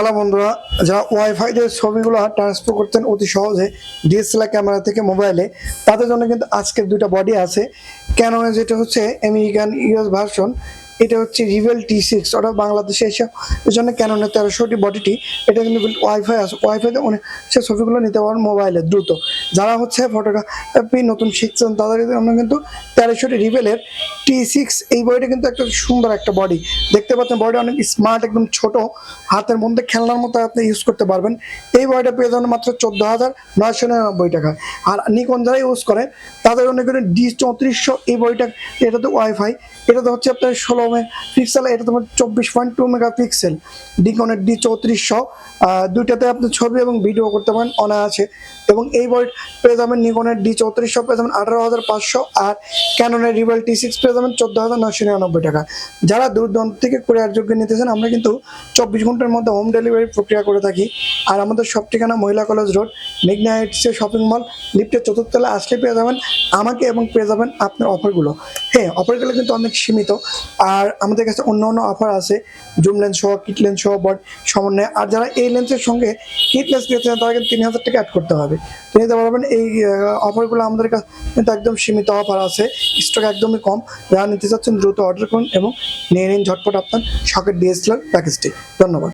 Hello বন্ধুরা, যারা wifi দিয়ে ছবিগুলো ট্রান্সফার করতেন অতি সহজে ডিএসএলআর ক্যামেরা থেকে মোবাইলে তাদের জন্য কিন্তু আজকের দুইটা বডি আছে। ক্যাননের যেটা হচ্ছে আমেরিকান ইউএস ভার্সন এটা হচ্ছে রিভেল টি সিক্স ওটা বাংলাদেশে এসে, এর জন্য ক্যাননের তেরোশোটি বডিটি এটা কিন্তু ওয়াইফাই আছে। ওয়াইফাইতে অনেক, সে ছবিগুলো নিতে পারেন মোবাইলে দ্রুত। যারা হচ্ছে ফটোগ্রাফি নতুন শিখছেন, তাদের জন্য কিন্তু তেরোশোটি রিভেলের টি সিক্স এই বডিটা কিন্তু একটা সুন্দর একটা বডি পাচ্ছেন বডি অনেক স্মার্ট একদম ছোট, হাতের মধ্যে খেলনার মতো আপনি ইউজ করতে পারবেন। এই বডিটা পেয়ে যাবেন মাত্র চোদ্দ হাজার নয়শো নিরানব্বই টাকা। আর নিকন যারা ইউজ করে তাদের কিন্তু ডি চৌত্রিশশো, এই বইটা এটা তো ওয়াইফাই এটা তো হচ্ছে আপনার ষোলো পিক্সেল এটা তোমার চব্বিশ পয়েন্ট টু মেগা পিক্সেল ডিকনের ডি চৌত্রিশশো দুইটাতে আপনি ছবি এবং ভিডিও করতে পারেন অনায়াসে। এবং এই বই পেয়ে যাবেন নিকনের ডি চৌত্রিশশো, পেয়ে যাবেন আঠারো হাজার পাঁচশো। আর ক্যাননের রিভেল টি সিক্স পেয়ে যাবেন চোদ্দ হাজার নয়শো নিরানব্বই টাকা। যারা দূর দূরান্ত থেকে কুরিয়ার যোগ্য নিতেছেন, আমরা কিন্তু চব্বিশ ঘণ্টার মধ্যে হোম ডেলিভারি প্রক্রিয়া করে থাকি। আর আমাদের সব ঠিকানা মহিলা কলেজ রোড মেঘনা হাইটসের শপিং মল লিফটের চতুর্থতলা আসলে পেয়ে যাবেন। আমাকে এবং পেয়ে যাবেন আপনার অফারগুলো হ্যাঁ অফারগুলো কিন্তু অনেক সীমিত। আর আমাদের কাছে অন্য অন্য অফার আছে জুম লেন্স সহ কিট লেন্স সহ বট সমন্বয়। আর যারা এই লেন্সের সঙ্গে কিট লেন্স নিতে চান, তারা কিন্তু তিন হাজার টাকা অ্যাড করতে হবে। তো নিতে পারবেন, এই অফারগুলো আমাদের কাছে কিন্তু একদম সীমিত অফার আছে। স্টক একদমই কম। যারা নিতে চাচ্ছেন, দ্রুত অর্ডার করুন এবং নিয়ে নিন ঝটপট আপনার শখের ডিএসএলআর প্যাকেজটি ধন্যবাদ।